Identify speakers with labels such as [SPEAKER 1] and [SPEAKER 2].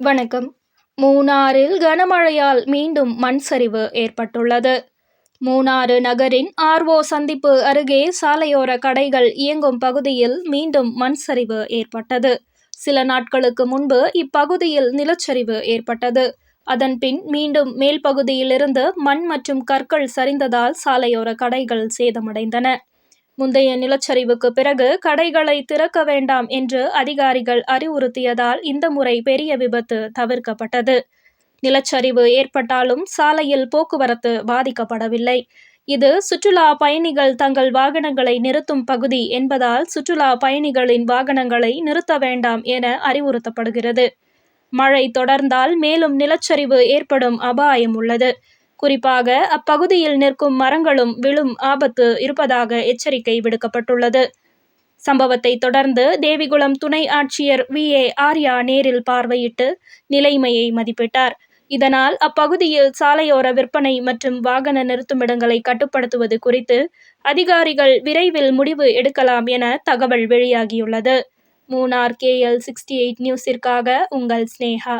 [SPEAKER 1] வணக்கம். மூணாறில் கனமழையால் மீண்டும் மண் சரிவு ஏற்பட்டுள்ளது. மூணாறு நகரின் ஆர்ஓ சந்திப்பு அருகே சாலையோர கடைகள் இயங்கும் பகுதியில் மீண்டும் மண் சரிவு ஏற்பட்டது. சில நாட்களுக்கு முன்பு இப்பகுதியில் நிலச்சரிவு ஏற்பட்டது. அதன்பின் மீண்டும் மேல் பகுதியிலிருந்து மண் மற்றும் கற்கள் சரிந்ததால் சாலையோர கடைகள் சேதமடைந்தன. முந்தைய நிலச்சரிவுக்கு பிறகு கடைகளை திறக்க வேண்டாம் என்று அதிகாரிகள் அறிவுறுத்தியதால் இந்த முறை பெரிய விபத்து தவிர்க்கப்பட்டது. நிலச்சரிவு ஏற்பட்டாலும் சாலையில் போக்குவரத்து பாதிக்கப்படவில்லை. இது சுற்றுலா பயணிகள் தங்கள் வாகனங்களை நிறுத்தும் பகுதி என்பதால் சுற்றுலா பயணிகளின் வாகனங்களை நிறுத்த வேண்டாம் என அறிவுறுத்தப்படுகிறது. மழை தொடர்ந்தால் மேலும் நிலச்சரிவு ஏற்படும் அபாயம் உள்ளது. குறிப்பாக அப்பகுதியில் நிற்கும் மரங்களும் விழும் ஆபத்து இருப்பதாக எச்சரிக்கை விடுக்கப்பட்டுள்ளது. சம்பவத்தை தொடர்ந்து தேவிகுளம் துணை ஆட்சியர் வி. ஏ. ஆர்யா நேரில் பார்வையிட்டு நிலைமையை மதிப்பிட்டார். இதனால் அப்பகுதியில் சாலையோர விற்பனை மற்றும் வாகன நிறுத்துமிடங்களை கட்டுப்படுத்துவது குறித்து அதிகாரிகள் விரைவில் முடிவு எடுக்கலாம் என தகவல் வெளியாகியுள்ளது. மூணார் கேஎல் சிக்ஸ்டி எயிட் நியூஸிற்காக உங்கள் ஸ்னேகா